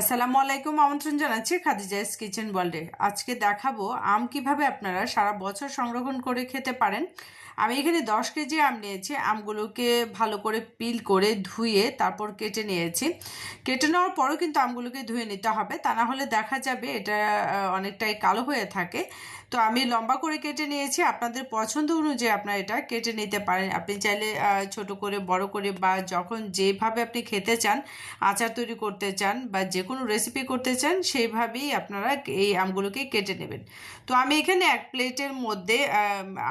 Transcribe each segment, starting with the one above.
আসসালামু আলাইকুম, আমন্ত্রণ জানাচ্ছি খাদিজাইস কিচেন ওয়ার্ল্ডে। আজকে দেখাবো আম কীভাবে আপনারা সারা বছর সংরক্ষণ করে খেতে পারেন। আমি এখানে দশ কেজি আম নিয়েছি, আমগুলোকে ভালো করে পিল করে ধুয়ে তারপর কেটে নিয়েছি। কেটে নেওয়ার পরও কিন্তু আমগুলোকে ধুয়ে নিতে হবে, তা না হলে দেখা যাবে এটা অনেকটাই কালো হয়ে থাকে। তো আমি লম্বা করে কেটে নিয়েছি। আপনাদের পছন্দ অনুযায়ী আপনারা এটা কেটে নিতে পারেন। আপনি চাইলে ছোট করে, বড় করে বা যখন যেভাবে আপনি খেতে চান, আচার তৈরি করতে চান বা যে কোনো রেসিপি করতে চান, সেইভাবেই আপনারা এই আমগুলোকে কেটে নেবেন। তো আমি এখানে এক প্লেটের মধ্যে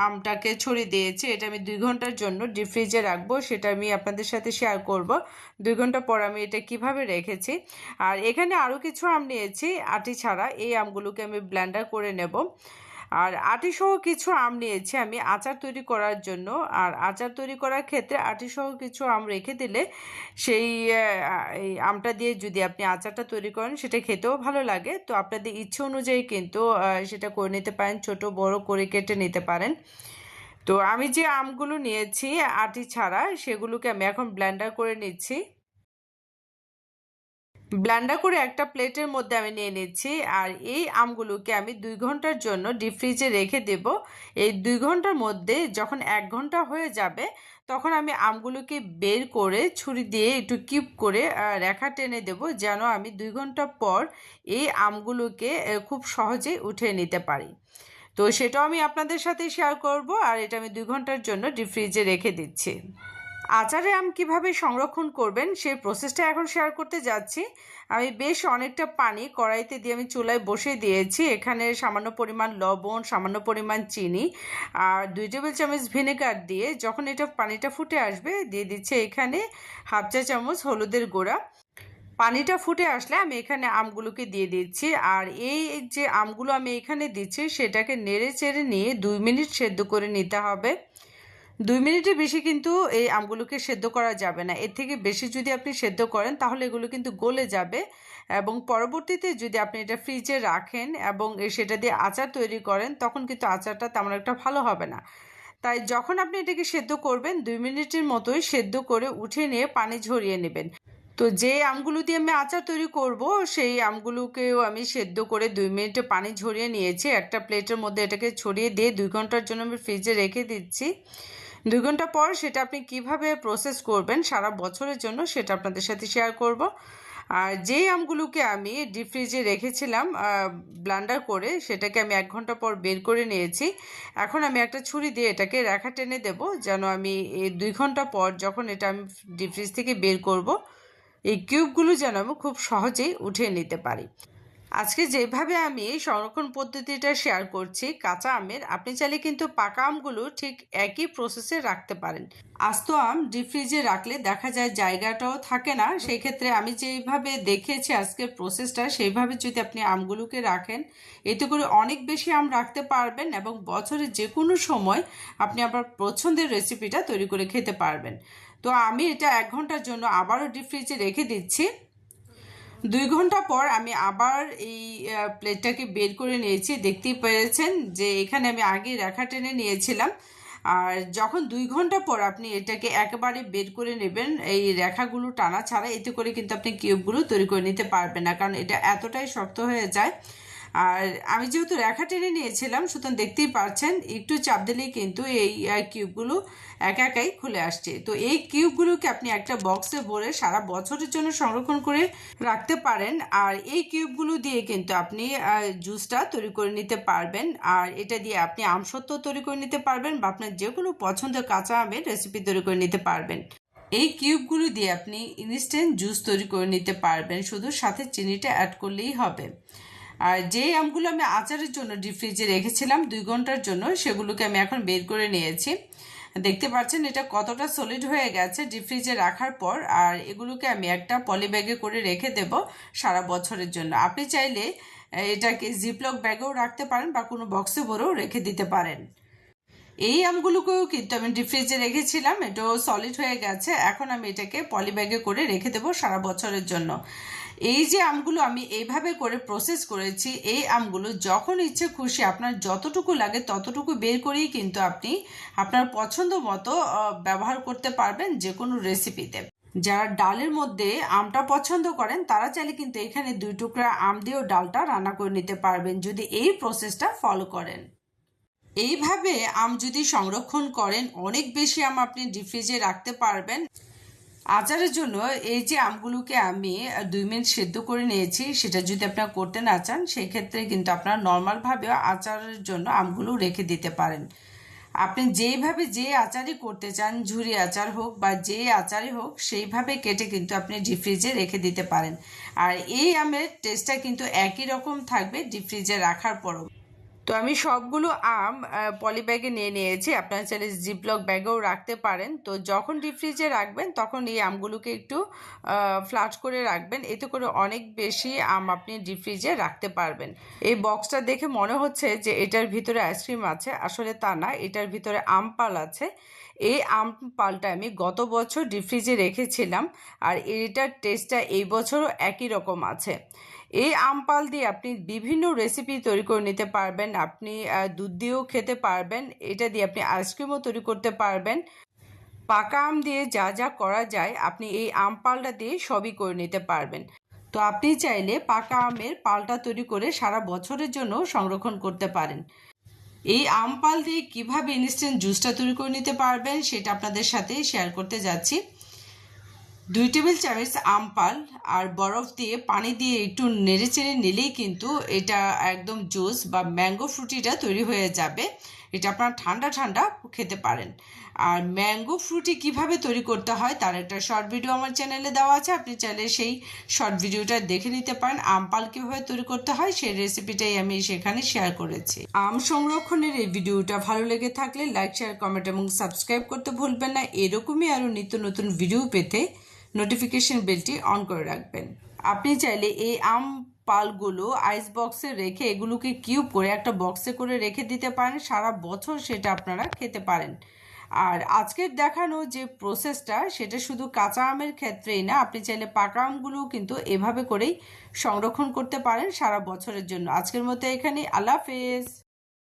আমটাকে ছড়িয়ে দিয়েছি। এটা আমি দুই ঘণ্টার জন্য ডিপ ফ্রিজে রাখব। সেটা আমি আপনাদের সাথে শেয়ার করব। দুই ঘণ্টা পর আমি এটা কীভাবে রেখেছি। আর এখানে আরও কিছু আম নিয়েছি। আটি ছাড়া এই আমগুলোকে আমি ব্ল্যান্ডার করে নেব। আর আটি সহ কিছু আম নিয়েছি আমি আচার তৈরি করার জন্য। আর আচার তৈরি করার ক্ষেত্রে আটি সহ কিছু আম রেখে দিলে সেই আমটা দিয়ে যদি আপনি আচারটা তৈরি করেন সেটা খেতেও ভালো লাগে। তো আপনাদের ইচ্ছে অনুযায়ী কিন্তু সেটা করে নিতে পারেন, ছোট, বড় করে কেটে নিতে পারেন। তো আমি যে আমগুলো নিয়েছি আটি ছাড়া, সেগুলোকে আমি এখন ব্লেন্ডার করে নিচ্ছি। ব্লেন্ডার করে একটা প্লেটের মধ্যে আমি নিয়ে নিচ্ছি আর এই আমগুলোকে আমি দুই ঘণ্টার জন্য ডিপ ফ্রিজে রেখে দেব। এই দুই ঘণ্টার মধ্যে যখন এক ঘণ্টা হয়ে যাবে, তখন আমি আমগুলোকে বের করে ছুরি দিয়ে একটু কিপ করে রেখা টেনে দেব যেন আমি দুই ঘণ্টা পর এই আমগুলোকে খুব সহজে উঠে নিতে পারি। তো সেটাও আমি আপনাদের সাথে শেয়ার করব আর এটা আমি দুই ঘণ্টার জন্য ডিপ ফ্রিজে রেখে দিচ্ছি। আচারে আম কীভাবে সংরক্ষণ করবেন সেই প্রসেসটা এখন শেয়ার করতে যাচ্ছি। আমি বেশ অনেকটা পানি কড়াইতে দিয়ে আমি চুলায় বসিয়ে দিয়েছি। এখানে সামান্য পরিমাণ লবণ, সামান্য পরিমাণ চিনি আর দুই টেবিল চামচ ভিনেগার দিয়ে যখন এটা পানিটা ফুটে আসবে দিয়ে দিচ্ছে এখানে হাফ চা চামচ হলুদের গুঁড়া। পানিটা ফুটে আসলে আমি এখানে আমগুলোকে দিয়ে দিচ্ছি আর এই যে আমগুলো আমি এখানে দিচ্ছি সেটাকে নেড়ে চেড়ে নিয়ে দুই মিনিট সেদ্ধ করে নিতে হবে। দুই মিনিটের বেশি কিন্তু এই আমগুলোকে সেদ্ধ করা যাবে না। এর থেকে বেশি যদি আপনি সেদ্ধ করেন, তাহলে এগুলো কিন্তু গলে যাবে এবং পরবর্তীতে যদি আপনি এটা ফ্রিজে রাখেন এবং সেটা দিয়ে আচার তৈরি করেন, তখন কিন্তু আচারটা তেমন একটা ভালো হবে না। তাই যখন আপনি এটাকে সেদ্ধ করবেন, দুই মিনিটের মতোই সেদ্ধ করে উঠিয়ে নিয়ে পানি ঝরিয়ে নেবেন। তো যে আমগুলো দিয়ে আমি আচার তৈরি করব, সেই আমগুলোকেও আমি সেদ্ধ করে দুই মিনিটে পানি ঝরিয়ে নিয়েছি। একটা প্লেটের মধ্যে এটাকে ছড়িয়ে দিয়ে দুই ঘণ্টার জন্য আমি ফ্রিজে রেখে দিচ্ছি। দুই ঘণ্টা পর সেটা আপনি কীভাবে প্রসেস করবেন সারা বছরের জন্য সেটা আপনাদের সাথে শেয়ার করব। আর যেই আমগুলোকে আমি ডিপ ফ্রিজে রেখেছিলাম ব্লান্ডার করে সেটাকে আমি এক ঘণ্টা পর বের করে নিয়েছি। এখন আমি একটা ছুরি দিয়ে এটাকে রেখা টেনে দেব যেন আমি এই দুই ঘণ্টা পর যখন এটা আমি ডিপ ফ্রিজ থেকে বের করব, এই কিউবগুলো যেন আমি খুব সহজেই উঠিয়ে নিতে পারি। আজকে যেভাবে আমি সংরক্ষণ পদ্ধতিটা শেয়ার করছি, কাঁচা আমের, আপনি চাইলে কিন্তু পাকা আমগুলো ঠিক একই প্রসেসে রাখতে পারেন। আস্ত আম ডিপ ফ্রিজে রাখলে দেখা যায় জায়গাটাও থাকে না। সেই ক্ষেত্রে আমি যেইভাবে দেখেছি আজকের প্রসেসটা সেইভাবে যদি আপনি আমগুলোকে রাখেন, এতে করে অনেক বেশি আম রাখতে পারবেন এবং বছরের যে কোনো সময় আপনি আপনার পছন্দের রেসিপিটা তৈরি করে খেতে পারবেন। তো আমি এটা এক ঘণ্টার জন্য আবারও ডিপ ফ্রিজে রেখে দিচ্ছি। দুই ঘণ্টা পর আমি আবার এই প্লেটটাকে বের করে নিয়েছি। দেখতেই পেরেছেন যে এখানে আমি আগে রেখা টেনে নিয়েছিলাম। আর যখন দুই ঘণ্টা পর আপনি এটাকে একেবারে বের করে নেবেন, এই রেখাগুলো টানা ছাড়া, এতে করে কিন্তু আপনি কিউবগুলো তৈরি করে নিতে পারবেন না। কারণ এটা এতটাই শক্ত হয়ে যায় আর আমি যেহেতু রেখা টেনে নিয়েছিলাম, সুতরাং দেখতেই পাচ্ছেন একটু চাপ দিলেই কিন্তু এই কিউবগুলো একা একাই খুলে আসছে। তো এই কিউবগুলোকে আপনি একটা বক্সে ভরে সারা বছরের জন্য সংরক্ষণ করে রাখতে পারেন, আর এই কিউবগুলো দিয়ে কিন্তু আপনি জুসটা তৈরি করে নিতে পারবেন, আর এটা দিয়ে আপনি আমসত্ত্ব তৈরি করে নিতে পারবেন, বা আপনার যে কোনো পছন্দের কাঁচা আমের রেসিপি তৈরি করে নিতে পারবেন। এই কিউবগুলো দিয়ে আপনি ইনস্ট্যান্ট জুস তৈরি করে নিতে পারবেন, শুধু সাথে চিনিটা অ্যাড করলেই হবে। আর যে আমগুলো আমি আচারের জন্য ডিপ ফ্রিজে রেখেছিলাম দুই ঘণ্টার জন্য, সেগুলোকে আমি এখন বের করে নিয়েছি। দেখতে পাচ্ছেন এটা কতটা সলিড হয়ে গেছে ডিপ ফ্রিজে রাখার পর, আর এগুলোকে আমি একটা পলি ব্যাগে করে রেখে দেব সারা বছরের জন্য। আপনি চাইলে এটাকে জিপলক ব্যাগেও রাখতে পারেন বা কোনো বক্সে ভরেও রেখে দিতে পারেন। এই আমগুলোকেও কিন্তু আমি ডিপ ফ্রিজে রেখেছিলাম, এটাও সলিড হয়ে গেছে। এখন আমি এটাকে পলি ব্যাগে করে রেখে দেবো সারা বছরের জন্য। এই যে আমগুলো আমি এইভাবে করে প্রসেস করেছি, এই আমগুলো যখন ইচ্ছে খুশি আপনার যতটুকু লাগে ততটুকু বের করেই কিন্তু আপনি আপনার পছন্দ মতো ব্যবহার করতে পারবেন যে কোনো রেসিপিতে যারা ডালের মধ্যে আমটা পছন্দ করেন, তারা চাইলে কিন্তু এখানে দুই টুকরা আম দিয়েও ডালটা রান্না করে নিতে পারবেন যদি এই প্রসেসটা ফলো করেন। এইভাবে আম যদি সংরক্ষণ করেন, অনেক বেশি আম আপনি ডিপ ফ্রিজে রাখতে পারবেন। আচারের জন্য এই যে আমগুলোকে আমি দুই মিনিট সেদ্ধ করে নিয়েছি, সেটা যদি আপনারা করতে না চান সেই ক্ষেত্রে কিন্তু আপনারা নর্মালভাবেও আচারের জন্য আমগুলো রেখে দিতে পারেন। আপনি যেইভাবে যে আচারই করতে চান, ঝুরি আচার হোক বা যে আচারই হোক, সেইভাবে কেটে কিন্তু আপনি ডিপ ফ্রিজে রেখে দিতে পারেন। আর এই আমের টেস্টটা কিন্তু একই রকম থাকবে ডিপ ফ্রিজে রাখার পরও। তো আমি সবগুলো আম পলি ব্যাগে নিয়ে নিয়েছি। আপনারা চাইলে জিপলক ব্যাগেও রাখতে পারেন। তো যখন ডিপ ফ্রিজে রাখবেন, তখন এই আমগুলোকে একটু ফ্লাট করে রাখবেন। এতে করে অনেক বেশি আম আপনি ডিপ ফ্রিজে রাখতে পারবেন। এই বক্সটা দেখে মনে হচ্ছে যে, এটার ভিতরে আইসক্রিম আছে। আসলে তা না, এটার ভিতরে আম পাল আছে। এই আম পালটা আমি গত বছর ডিপ ফ্রিজে রেখেছিলাম আর এটার টেস্টটা এই বছরও একই রকম আছে। এই আম পাল দিয়ে আপনি বিভিন্ন রেসিপি তৈরি করে নিতে পারবেন, আপনি দুধ দিয়েও খেতে পারবেন, এটা দিয়ে আপনি আইসক্রিমও তৈরি করতে পারবেন। পাকা আম দিয়ে যা যা করা যায় আপনি এই আম পালটা দিয়ে সবই করে নিতে পারবেন। তো আপনি চাইলে পাকা আমের পালটা তৈরি করে সারা বছরের জন্য সংরক্ষণ করতে পারেন। এই আম পাল দিয়ে কীভাবে ইনস্ট্যান্ট জুসটা তৈরি করে নিতে পারবেন সেটা আপনাদের সাথে শেয়ার করতে যাচ্ছি। দুই টেবিল চামচ আম পাল আর বরফ দিয়ে, পানি দিয়ে একটু নেড়ে চেড়ে নিলেই কিন্তু এটা একদম জুস বা ম্যাঙ্গো ফ্রুটিটা তৈরি হয়ে যাবে। এটা আপনারা ঠান্ডা ঠান্ডা খেতে পারেন। আর ম্যাঙ্গো ফ্রুটি কীভাবে তৈরি করতে হয় তার একটা শর্ট ভিডিও আমার চ্যানেলে দেওয়া আছে। আপনি চাইলে সেই শর্ট ভিডিওটা দেখে নিতে পারেন। আম পাল কীভাবে তৈরি করতে হয় সেই রেসিপিটাই আমি সেখানে শেয়ার করেছি। আম সংরক্ষণের এই ভিডিওটা ভালো লেগে থাকলে লাইক শেয়ার কমেন্ট এবং সাবস্ক্রাইব করতে ভুলবেন না। এরকমই আরও নিত্য নতুন ভিডিও পেতে নোটিফিকেশন বেলটি অন করে রাখবেন। আপনি চাইলে এই আম পালগুলো আইস বক্সে রেখে এগুলোকে কিউব করে একটা বক্সে করে রেখে দিতে পারেন। সারা বছর সেটা আপনারা খেতে পারেন। আর আজকের দেখানো যে প্রসেসটা সেটা শুধু কাঁচা আমের ক্ষেত্রেই না, আপনি চাইলে পাকা আমগুলোও কিন্তু এভাবে করেই সংরক্ষণ করতে পারেন সারা বছরের জন্য। আজকের মতো এখানে আল্লাহ হাফেজ।